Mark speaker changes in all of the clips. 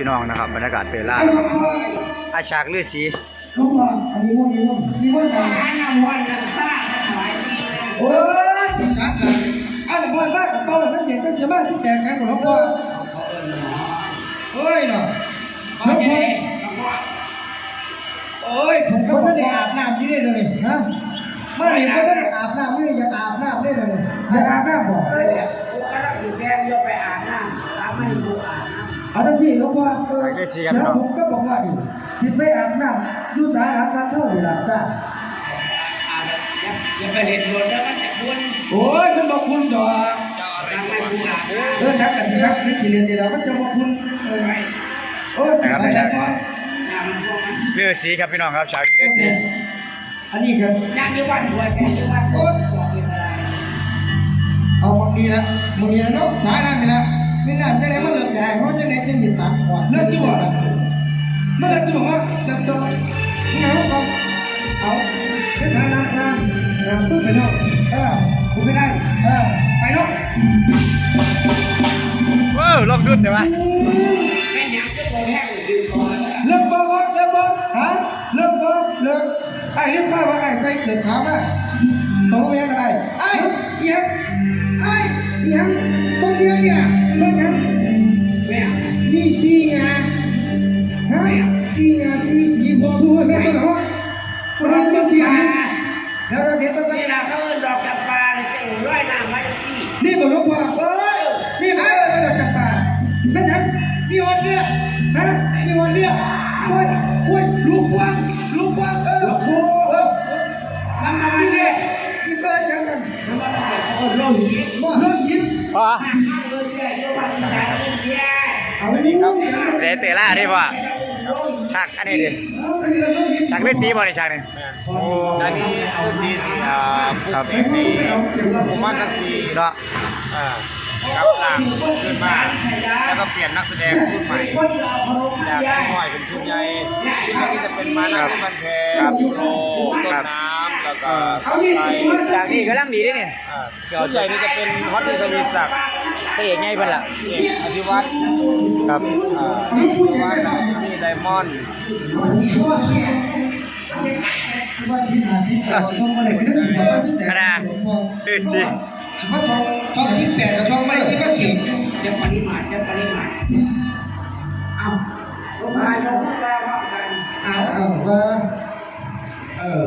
Speaker 1: พี่น้องนะครับบรรยากาศเปร่านะครับอาฉากลือสี
Speaker 2: ลูกว่าอันนี้ว่านี้ว่านี้ว่าอะไรโอ้ยจัดเลยอันนี้ว่าบ้านกับเต้าทั้งเสียงทั้งเสียบ้านที่แตกกันหมดแล้วก็เฮ้ยเนาะแล้วคนโอ้ยผมก็ไม่ได้อาบน้ำที่นี่เลยฮะไม่ได้ไม่ได้อาบน้ำนี่อยากอาบน้ำได้เลยอยากอาบน้ำบ่เอา ทั้งสี่แล้วก็เออแล้วผมก็บอกว่าดิสิไปอาบน้ำอยู่สาขาการเท่าเวลาจ้า
Speaker 3: อย่าไปเห็นบนแล้วมันจะคุ้น
Speaker 2: โอ้ยมันบอกคุณดอก
Speaker 3: ทำให้คุณอาบ
Speaker 2: เออนักกันที่นักนี่สิเรียนเดียวมันจะบอกคุณเออโอ้ย
Speaker 1: นะครับ
Speaker 2: ไป
Speaker 1: ใน
Speaker 2: ได้
Speaker 1: ฉาก
Speaker 2: ก่อน
Speaker 3: น้ำพวกมัน
Speaker 1: ลือสีครับพี่น้องครับฉากลือสี
Speaker 2: อันนี้ครับ
Speaker 3: น้ำที่วันหัวแต่ที่วันโอ๊ยบอกเป็นอะไร
Speaker 2: เอาบางทีนะบางทีนะเนาะสายน้ำนี่ละ ไม่น่าจะไหนมันเลิกใจเพราะจะไหนจะหยิบตามก่อนเลิกที่บ่ล่ะมันเลิกที่บ่ว่าจะโดนเงาเอาเอาเป็นน้ำน้ำน้ำน้ำตู้ไปเนาะเออผมไม่ได้เออไปเนาะ
Speaker 1: ว้าวลองดุนเดี๋ยววะ
Speaker 3: แม่ยังจะบอกแห้งดื่มก่อน
Speaker 2: เลิกบ่วะเลิกบ่ฮะเลิกบ่เลิกไอ้เรียกข้าวว่าไอ้ใส่เกิดขาวมาโตเองไอ้ไอ้เอียงไอ้เอียงบ่เอี ยงเนี่ยบ่ยัง
Speaker 3: แม่
Speaker 2: นี่สีไงฮะสีไงสีสีบ่รู้แม่ต้นหอมเราเป็นสีไงแล้วเราเดี๋ยวต้องไป
Speaker 3: เวลาเขาเอิ้นดอกจำปลาเนี่ยเต็มร้อยน้ำไว้ที่
Speaker 2: นี่บ่รู้ว่าเอ้ยนี่เอ้ยเราจะป่าแม่ทันมีวันเดียวฮะมีวันเดียวโอ้ยโอ้ยลูกวางลูกวางเออโอ้เออ
Speaker 3: มันมาวันนี้
Speaker 2: นี่ก็จังซั่น
Speaker 3: มันมาวันนี้เขาเอิ้นโลหิต
Speaker 2: บ่เลิกยิ้ม
Speaker 1: อ๋อ
Speaker 3: เอิ้นเรื่อยๆวันนี้จะเอิ้นเรื่อย
Speaker 2: เอาไว้นี่ครับ
Speaker 1: เดเตล่าดิพ่อฉากอันนี้ดิ
Speaker 2: อันนี้เราต้องยิ้ม
Speaker 1: ฉากลือสีบ่ในฉากนี้โอ้
Speaker 4: อันนี้คือสีสีอ่าปลุกเสกในผมว่าทั้งสี
Speaker 1: เนาะ
Speaker 4: อ่ากับหลังขึ้นมาแล้วก็เปลี่ยนนักแสดงรุ่นใหม่จากชุดหน่อยเป็นชุดใหญ่ชุดนี้จะเป็นมานาที่มันแพงยูโรต้นน้ำแล้วก็ขับไทย
Speaker 1: ฉากนี้กำลังดีเด้เนี่ย
Speaker 4: อ่าชุดใหญ่นี่จะเป็นฮอตดีทวีศักดิ์
Speaker 1: พ ระเอกไงเพิ่นล่ะ
Speaker 4: เอกอธิวัฒน์
Speaker 1: ครับ
Speaker 4: อ่าอธิวัฒน์มีไดมอนด์
Speaker 2: ว่าชิ้นหาชิ้นต่อต้องมาเลยคือต้องมาชิ้นแต่
Speaker 1: ขนาดลือสี
Speaker 2: สิบทองทองสิบแปดกับทองไม่ยี่สิบสี่
Speaker 3: ๆจะปริมาณจะปริมาณเอาก็พายกขึ้นมาพร้อมกัน
Speaker 2: อ่าเอาว่า
Speaker 3: เออ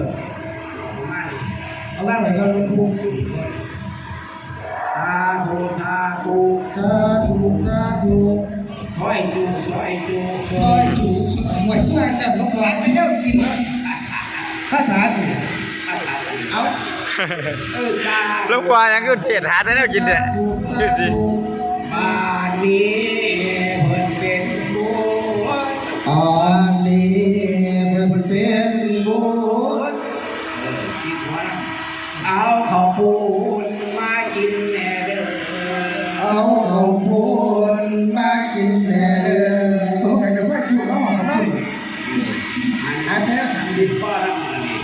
Speaker 3: มาดิ
Speaker 2: เอาว่าอะไรก็รู้ทุก
Speaker 3: สา ธุสาธุ
Speaker 2: สาธุสาธุ
Speaker 3: ซอยจูซอยจู
Speaker 2: ซอยจูหวยช่วยจับลูกหลานไม่เจ้ากินนะข้าถาถู
Speaker 3: เอาเออจ้า
Speaker 1: ลูกปลายังคือเทศหาแต่แนวกินเนี่ยลือสี
Speaker 3: บ้านนี้เพิ่นเป็นผู้
Speaker 2: ตอนนี้เพื่อนเป็นบุญ
Speaker 3: คิดว่าเอาข้าวปู นี้
Speaker 2: สัน
Speaker 3: ดิบพ่อรับนี่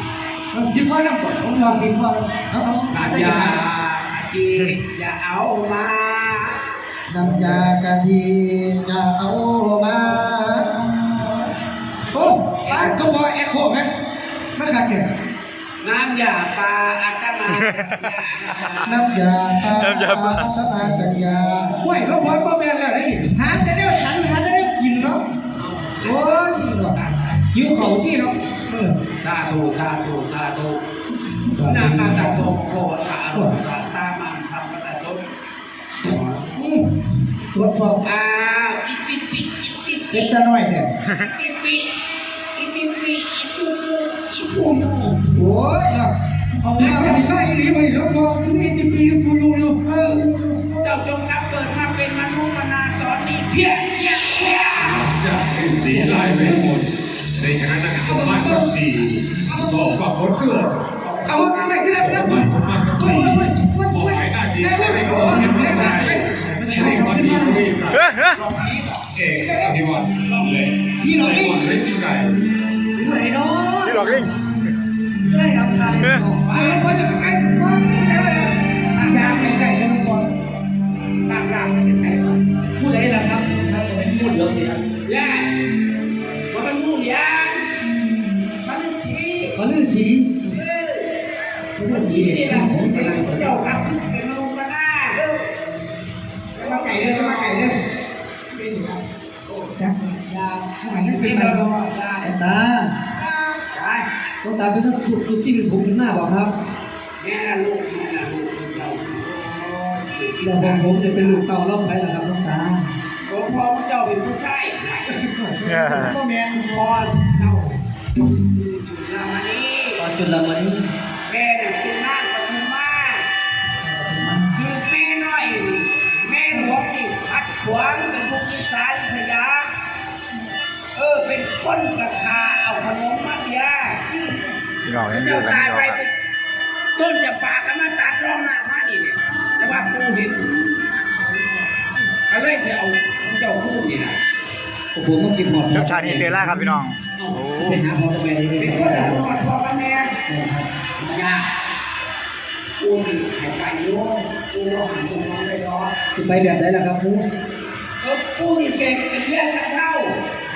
Speaker 2: สิบพ่อน้ำก่อนผมรอสิบพ่อเอาเอา
Speaker 3: น้ำยาจีอย่าเอามา
Speaker 2: น้ำยากะทิจะเอามาโอ้ป้าก็บอกเอ็กโคไหมไม่ขาดเนี่ย
Speaker 3: น้ำยาปลาอัตมา
Speaker 2: น้ำยาตาน้ำยาสมาจัญญาห้วยเขาพอดพ่อแม่แล้วได้ดิหาจะได้ฉันหาจะได้กินเนาะโอ้ยหิวเขาที่เนาะ
Speaker 3: สาธุสาธุสาธุนามาตะโตโคตะอรุณตะตามันทำมาตะโต
Speaker 2: อืมตรวจสอบ
Speaker 3: อ้าวอีปิปิอีปิ
Speaker 2: เด็
Speaker 3: ปิ
Speaker 2: กจะน้อยเนี่ย
Speaker 3: อีปิอีปิปิอีปูอีปู
Speaker 2: โอ้ยเนาะเอามาไม่ได้ไม่ดีไม่รู้พอมีติปีกูอยู่อยู่เออ
Speaker 3: เจ้าจงรับเกิดมาเป็นมนุษย์มนาตอนนี้เพียเพียเพีย
Speaker 5: จะเป็นสีลายไปหมด ในคณะนักสมาธิสี่บอกว่าคนเกิด
Speaker 2: เอามาไม่ได้
Speaker 5: ส
Speaker 2: แล้ว
Speaker 5: มัยสมาธิสี่บอกหมายหน้าที่ให้คนเห็นไม่ได้ให้คนดีบริษัท
Speaker 1: เฮ้ยเฮ้ย
Speaker 5: เอกอภิวัตเลยที่เราได้คนได้จริงใจ
Speaker 2: ไหนเนาะ
Speaker 1: ที่หลอกลิง
Speaker 2: ได้ทำการเออพอจะไปใกล้พอไม่ได้เลยอยากไปใกล้กันก่อน
Speaker 3: ต่างๆมันจะใส่ก่อน
Speaker 2: ผู้ใดล่ะครับครับผม
Speaker 3: มูดเดียวเนี่ยย่า เป็นเจ้าครับเป็นลงมาหน้าเด้อมาไก่เด้อมาไก่เด้อเป็นครับโอ้ชักยาข้างหลังนั่นเป็นอะไรบ้างยา
Speaker 2: ตาต้องตาเป็นต้องสุดสุดที่เป็นผมเป็นหน้าบอกครับ
Speaker 3: แม่ลูกแม่ลูกเจ้า
Speaker 2: เดี๋ยวผมผมจะเป็นลูกเต่ารอบไปแล้วครับต้องตา
Speaker 3: หลวงพ่อเจ้าเป็นผู้ชาย
Speaker 1: เออ
Speaker 3: ก็แม่นพ่อเจ้าจุฬามานี
Speaker 2: ตอนจุลามณี
Speaker 3: แม่น่ คนกระทาเอาขนมมาเดีย
Speaker 1: พี่น้องยังอ
Speaker 3: เจ้า
Speaker 1: ยู่กัน
Speaker 3: ตาย
Speaker 1: อยู่
Speaker 3: ไป
Speaker 1: ครับ
Speaker 3: ต้นจะปากันมาตัดร้องมามานี่เนี่ยแต่ว่าปูเห็นก็เลยจะเอาเจ้าพูดนี่นะ
Speaker 2: ผมเมากินหมด
Speaker 1: จบฉากนี้เตล่าครับพี่น้องโอ้
Speaker 2: ไปหาพ่อกับแม่ได้
Speaker 3: เป็นคน
Speaker 2: ครับ
Speaker 3: เอาพ่อกับแม่ยากปูนี่หายไปโยมปูเราหันตรงนั้นไปร้อ
Speaker 2: จะไปแบบไหนล่ะครับครู
Speaker 3: เออปูนี่เสกเป็นเลี้ยงกับเรา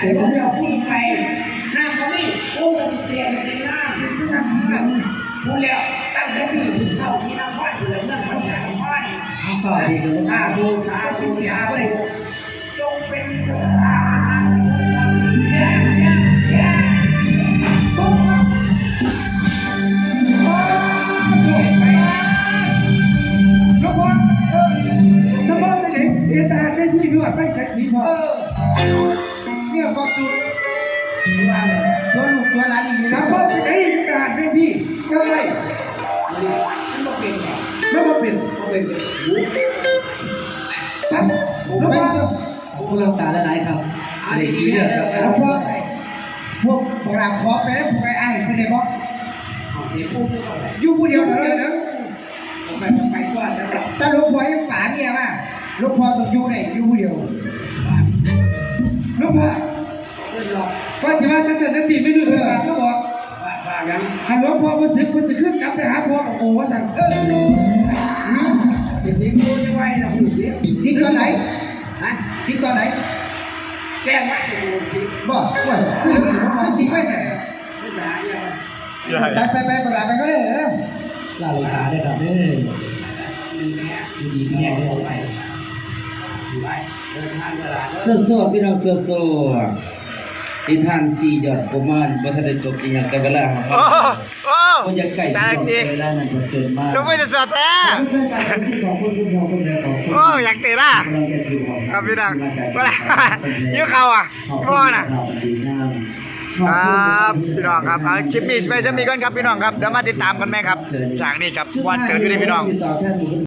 Speaker 3: เสกผมเอาปูใส่น้ำเขานี่โอ้เสียงเป็นน้าเป็นน้ำปูแล้วตั้งแต่ปีถึงเท่าที่น้ำพัดอยู่แล้วนั่งทำงานทำพัด
Speaker 2: เอาฝ่าดีกันแล้ว
Speaker 3: ข้าบูชาสุยาเลยจงเป็น ความสุขว่าเลยตัวลูกตัวหลานอีกสมองไปไหนเอตาได้ที่ก็ไม่มันบ่เป็นไงมันบ่เป็นบ่เป็นครับลูกบอล
Speaker 2: พวกเราตาหลายๆครับ
Speaker 3: อัน
Speaker 2: เด็
Speaker 3: นี้
Speaker 2: ก
Speaker 3: ดี
Speaker 2: ที่
Speaker 3: เล
Speaker 2: เลื
Speaker 3: ย
Speaker 2: อก
Speaker 3: ค
Speaker 2: ค
Speaker 3: รั
Speaker 2: รั
Speaker 3: บบพวกพวกพวกเราขอไปแล้วพวกไอ้ไอ้คือในบอสอยู่ผู้เดียวเลยนะไปไปก่อนนะแต่ลูกพ่อยังป่าเนี่ยมาลูกพ่อต้องอยู่ไหนอยู่ผู้เดียวลูกพ่อ ก็ถือว่าจะเสร็จทั้งสี่ไม่ดื้อเลยก็บอกฮัลโหลพ่อมาสึกมาสึกขึ้นกลับไปหาพ่อกับโอ้ว่าสั่งเออสิงดูยังไงนะสิงตอนไหนฮะสิงตอนไหนแก้ไม่ถูกสิบอกว่าเรื่องของสิไม่ไหน
Speaker 1: ใช่
Speaker 3: ไปไปไปไปไปก็ได้เหรอ
Speaker 2: ลาลิตาได้ครับเด้อดีๆแม่ได้ไปเสื้อโซ่พี่น้องเสื้อโซ่ ที่ทานสี่ยอดกุมารบ่ทันได้จบอีหยังแต่เวลาของ
Speaker 1: โอ้
Speaker 2: เขา
Speaker 1: โอ้
Speaker 2: ก็ยังไก่
Speaker 1: ตา
Speaker 2: ที่
Speaker 1: ดี
Speaker 2: เวลานั้นก็เกินมาก
Speaker 1: ก็ไม่จะสดแท้
Speaker 2: ขอบคุณคุณพ่อคุณแม่ขอบคุณ
Speaker 1: โอ้อยากเตล่า
Speaker 2: เราจะอยู่ของ
Speaker 1: ครับพี่น้องเวลายิ้วเขาอะพ่อน่ะ
Speaker 2: ดีงาม
Speaker 1: ครับพี่น้องครับเอาคลิปนี้ไปจะมีก่อนครับพี่น้องครับเดี๋ยวมาติดตามกันไหมครับฉากนี้ครับวันเกิดขึ้นในพี่น้อง
Speaker 2: ติดต่อแค่